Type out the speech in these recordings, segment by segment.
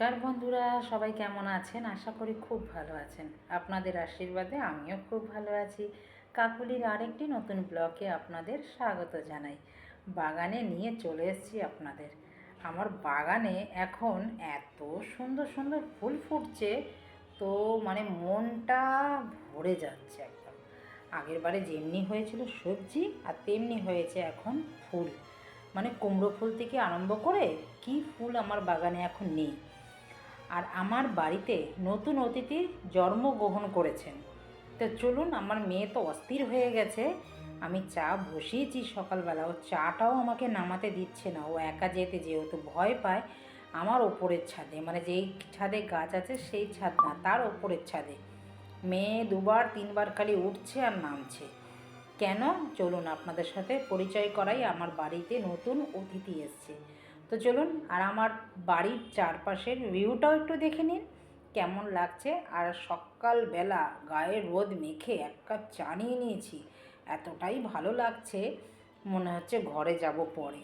নমস্কার বন্ধুরা, সবাই কেমন আছেন? আশা করি খুব ভালো আছেন। আপনাদের আশীর্বাদে আমিও খুব ভালো আছি। কাকুলির আরেকটি নতুন ব্লকে আপনাদের স্বাগত জানাই। বাগানে নিয়ে চলে এসেছি আপনাদের। আমার বাগানে এখন এত সুন্দর সুন্দর ফুল ফুটছে, তো মানে মনটা ভরে যাচ্ছে একদম। আগের বারে যেমনি হয়েছিল সবজি, আর তেমনি হয়েছে এখন ফুল। মানে কুমড়ো ফুল থেকে আরম্ভ করে কি ফুল আমার বাগানে এখন নেই। আর আমার বাড়িতে নতুন অতিথি জন্মগ্রহণ করেছেন। তো চলুন, আমার মেয়ে তো অস্থির হয়ে গেছে। আমি চা বসিয়েছি সকালবেলা। ও চাটাও আমাকে নামাতে দিচ্ছে না। ও একা যেতে যেহেতু ভয় পায়, আমার ওপরের ছাদে। মানে যেই ছাদে গাছ আছে, সেই ছাদ না, তার ওপরের ছাদে। মেয়ে দুবার, তিনবার খালি উঠছে আর নামছে। কেন? চলুন, আপনাদের সাথে পরিচয় করাই। আমার বাড়িতে নতুন অতিথি এসছে। তো চলুন, আর আমার বাড়ির চারপাশের ভিউটাও একটু দেখে নিন, কেমন লাগছে। আর সকালবেলা গায়ে রোদ মেখে এক কাপ চা নিয়ে নিয়েছি, এতটাই ভালো লাগছে, মনে হচ্ছে ঘরে যাব পরে।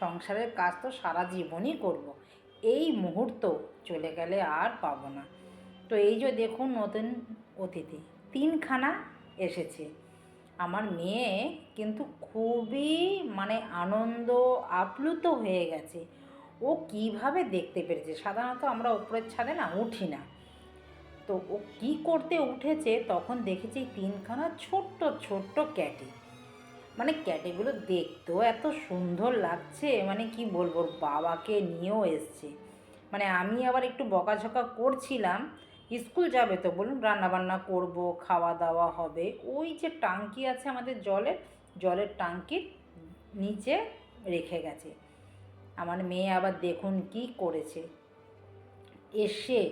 সংসারের কাজ তো সারা জীবনই করব। এই মুহূর্ত চলে গেলে আর পাবো না। তো এই যে দেখুন নতুন অতিথি, তিনখানা এসেছে। আমার মেয়ে কিন্তু খুবই মানে আনন্দ আপ্লুত হয়ে গেছে। ও কীভাবে দেখতে পেরেছে? সাধারণত আমরা উপরের ছাদে না উঠি না। তো ও কি করতে উঠেছে তখন দেখেছি তিনখানা ছোট্ট ছোট্ট ক্যাটি। মানে ক্যাটেগুলো দেখতেও এত সুন্দর লাগছে মানে কি বলব, বাবাকে নিয়েও এসছে। মানে আমি আবার একটু বকাঝকা করছিলাম স্কুল যাবে তো, বলুন, রান্নাবান্না করব খাওয়া দাওয়া হবে। ওই যে টাঙ্কি আছে আমাদের জলের জলের টাঙ্কির নিচে রেখে গেছে। আমার মেয়ে আবার দেখুন কি করেছে। এসে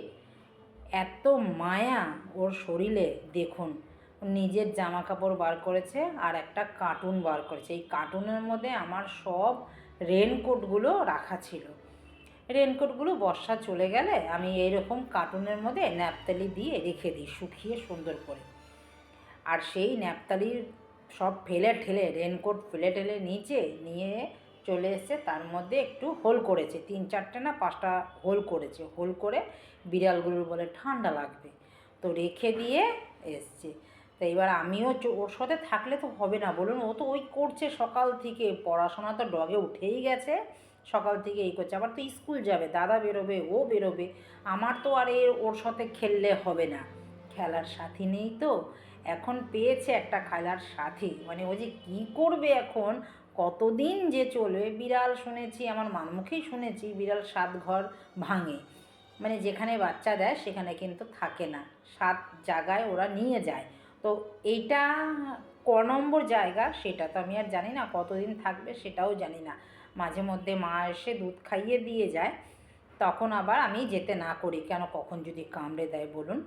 এত মায়া ওর শরীরে, দেখুন নিজের জামা কাপড় বার করেছে আর একটা কার্টুন বার করেছে। এই কার্টুনের মধ্যে আমার সব রেনকোটগুলো রাখা ছিল। রেনকোটগুলো বর্ষা চলে গেলে আমি এইরকম কার্টুনের মধ্যে ন্যাপতালি দিয়ে রেখে দিই শুকিয়ে সুন্দর করে। আর সেই ন্যাপতালির সব ফেলে ঠেলে, রেনকোট ফেলে ঠেলে নিচে নিয়ে চলে এসছে তার মধ্যে একটু হোল করেছে। তিন চারটে না পাঁচটা হোল করেছে। হোল করে বিড়ালগুলোর বলে ঠান্ডা লাগবে। তো রেখে দিয়ে এসছে। তো এবার আমিও ওর সাথে থাকলে তো হবে না। বলুন, ও তো ওই করছে সকাল থেকে। পড়াশোনা তো ডগে উঠেই গেছে। সকাল থেকে এই করছে। আবার তো স্কুল যাবে, দাদা বেরোবে, ও বেরোবে, আমার তো আর এর, ওর সাথে খেললে হবে না। খেলার সাথী নেই তো, এখন পেয়েছে একটা খেলার সাথী। মানে ও যে কী করবে এখন? কতদিন যে চলবে? বিড়াল শুনেছি, আমার মানমুখেই শুনেছি, বিড়াল সাত ঘর ভাঙে। মানে যেখানে বাচ্চা দেয়, সেখানে কিন্তু থাকে না। সাত জায়গায় ওরা নিয়ে যায়। তো এইটা ক নম্বর জায়গা সেটা তো আমি আর জানি না, কতদিন থাকবে সেটাও জানি না। মাঝে মধ্যে মা এসে দুধ খাইয়ে দিয়ে যায়, তখন আবার আমি যেতে না করি। কেন, কখন যদি কামড়ে দেয় বলুন।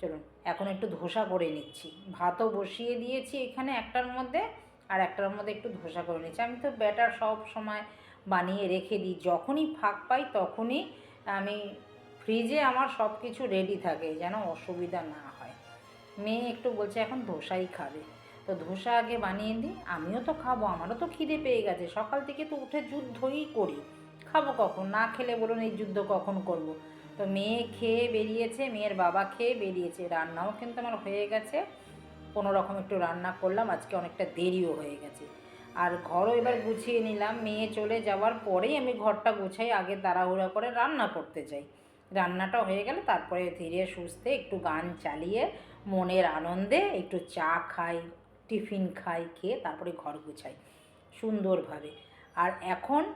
চলুন, এখন একটু ধোসা করে নিচ্ছি। ভাতও বসিয়ে দিয়েছি এখানে একটার মধ্যে, আর একটার মধ্যে একটু ধোসা করে নিচ্ছি। আমি তো ব্যাটার সব সময় বানিয়ে রেখে দিই। যখনই ফাঁক পাই তখনই আমি ফ্রিজে আমার সব কিছু রেডি থাকে, যেন অসুবিধা না হয়। মেয়ে একটু বলছে, এখন ধোসাই খাবে। তো ধোসা আগে বানিয়ে দিই, আমিও তো খাব, আমারও তো খিদে পেয়ে গেছে। সকাল থেকে তো উঠে যুদ্ধই করি। খাব কখন? না খেলে বলুন এই যুদ্ধ কখন করব। তো মেয়ে খেয়ে বেরিয়েছে, মেয়ের বাবা খেয়ে বেরিয়েছে। রান্নাও কিন্তু আমার হয়ে গেছে। কোনো রকম একটু রান্না করলাম, আজকে অনেকটা দেরিও হয়ে গেছে। আর ঘরও এবার গুছিয়ে নিলাম। মেয়ে চলে যাওয়ার পরেই আমি ঘরটা গুছাই, আগে তাড়াহুড়া করে রান্না করতে চাই। রান্নাটা হয়ে গেলে তারপরে ধীরে সুস্থে একটু গান চালিয়ে, মনের আনন্দে একটু চা খাই। টিফিন খাই, খেয়ে তারপরে ঘর গুছাই। সুন্দরভাবে। আর এখন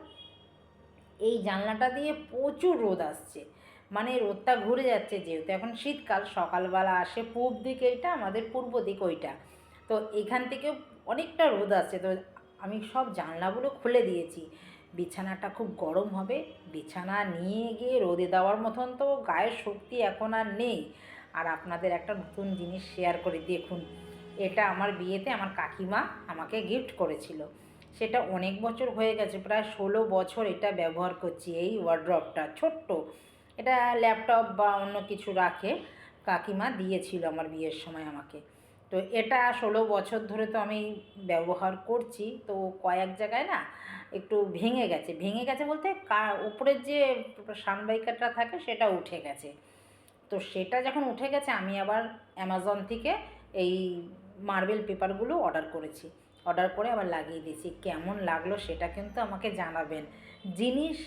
এই জানলাটা দিয়ে প্রচুর রোদ আসছে। মানে রোদটা ঘুরে যাচ্ছে যেহেতু। এখন শীতকাল, সকালবেলা আসে পূব দিকে এটা আমাদের পূর্ব দিক ওইটা। তো এখান থেকে অনেকটা রোদ আসছে। তো আমি সব জানলাগুলো খুলে দিয়েছি। বিছানাটা খুব গরম হবে। বিছানা নিয়ে গিয়ে রোদে দেওয়ার মতন তো গায়ের শক্তি এখন আর নেই। আর আপনাদের একটা নতুন জিনিস শেয়ার করে দেখুন। এটা আমার বিয়েতে আমার কাকিমা আমাকে গিফট করেছিল। সেটা অনেক বছর হয়ে গেছে, প্রায় ষোলো বছর এটা ব্যবহার করছি এই ওয়ার্ড্রপটা ছোট্ট। এটা ল্যাপটপ বা অন্য কিছু রাখে কাকিমা দিয়েছিল আমার বিয়ের সময় আমাকে। তো এটা ষোলো বছর ধরে তো আমি ব্যবহার করছি, তো কয়েক জায়গায় না একটু ভেঙে গেছে। ভেঙে গেছে বলতে কা, উপরের যে সানবাইকারটা থাকে সেটা উঠে গেছে। তো সেটা যখন উঠে গেছে, আমি আবার অ্যামাজন থেকে এই মার্বেল পেপারগুলো অর্ডার করেছি। অর্ডার করে আবার লাগিয়ে দিয়েছি। কেমন লাগল সেটা কিন্তু আমাকে জানাবেন। জিনিস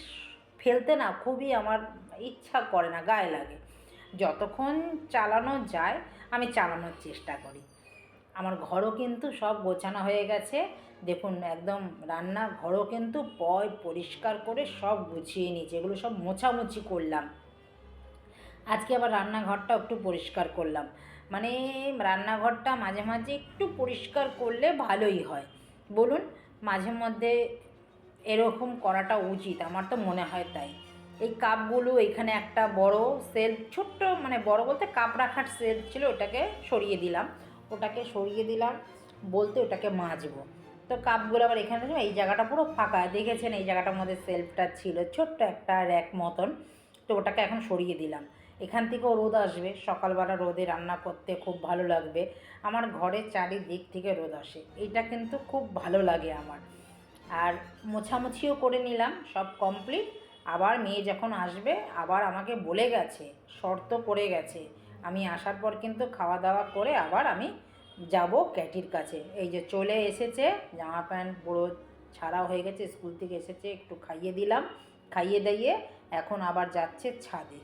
ফেলতে না খুবই আমার ইচ্ছা করে না, গায়ে লাগে। যতক্ষণ চালানো যায়, আমি চালানোর চেষ্টা করি। আমার ঘরও কিন্তু সব গোছানো হয়ে গেছে। দেখুন, একদম রান্না ঘরও কিন্তু পয় পরিষ্কার করে সব গুছিয়ে নিয়েছি। এগুলো সব মোছামুছি করলাম। আজকে আবার রান্নাঘরটা একটু পরিষ্কার করলাম। মানে রান্নাঘরটা মাঝে মাঝে একটু পরিষ্কার করলে ভালোই হয়। বলুন, মাঝে মধ্যে এরকম করাটা উচিত, আমার তো মনে হয় তাই। এই কাপগুলো এখানে একটা বড় সেলফ ছোট্ট মানে বড় বলতে কাপ রাখার সেলফ ছিল, ওটাকে সরিয়ে দিলাম। ওটাকে সরিয়ে দিলাম, বলতে ওটাকে মাজবো। তো কাপগুলো আবার এখানে এই জায়গাটা পুরো ফাঁকা। দেখেছেন এই জায়গাটার মধ্যে সেলফটা ছিল, ছোট্ট একটা র্যাক মতন। তো ওটাকে এখন সরিয়ে দিলাম। এখান থেকেও রোদ আসবে। সকালবেলা রোদে রান্না করতে খুব ভালো লাগবে। আমার ঘরের চারিদিক থেকে রোদ আসে। এটা কিন্তু খুব ভালো লাগে আমার। আর মোছামুছিও করে নিলাম, সব কমপ্লিট আবার মেয়ে যখন আসবে, আবার আমাকে বলে গেছে, শর্ত করে গেছে। আমি আসার পর কিন্তু খাওয়া দাওয়া করে আবার আমি যাব ক্যাটির কাছে। এই যে চলে এসেছে, জামা প্যান্ট পুরো ছাড়া হয়ে গেছে, স্কুল থেকে এসেছে, একটু খাইয়ে দিলাম। খাইয়ে দিয়ে এখন আবার যাচ্ছে ছাদে।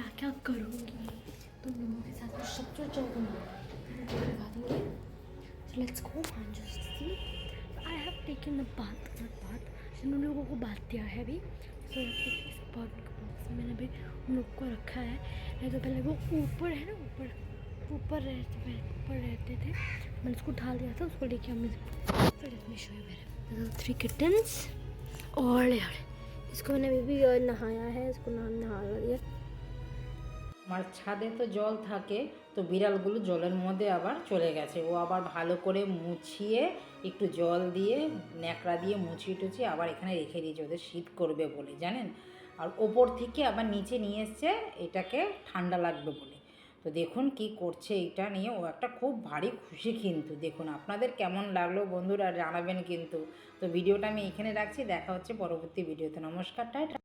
क्या क्या करूँगी? तुम लोगों के साथ तो सब जो चलूँगी दिखा देंगे। So, let's go and just see I have taken a bath not bath. जिन उन लोगों को बात दिया है अभी। So इस बात बॉक्स मैंने अभी उन लोग को रखा है। नहीं तो पहले वो ऊपर है ना, ऊपर ऊपर रहते ऊपर रहते थे। मैंने उसको ढाल दिया था, उसको लेके हमने let me show you where three kittens और यार, इसको मैंने अभी भी नहाया है, इसको नाम नहा दिया আমার ছাদে তো জল থাকে, তো বিড়ালগুলো জলের মধ্যে আবার চলে গেছে। ও আবার ভালো করে মুছিয়ে একটু জল দিয়ে, ন্যাকড়া দিয়ে মুছিয়ে টুছিয়ে আবার এখানে রেখে দিয়েছে। ওদের শীত করবে বলে, জানেন? আর ওপর থেকে আবার নিচে নিয়ে এসছে, এটাকে ঠান্ডা লাগবে বলে। তো দেখুন কি করছে এটা নিয়ে। ও একটা খুব ভারী খুশি কিন্তু। দেখুন আপনাদের কেমন লাগল বন্ধুরা জানাবেন কিন্তু। তো ভিডিওটা আমি এখানে রাখছি। দেখা হচ্ছে পরবর্তী ভিডিওতে। নমস্কার, টাটা।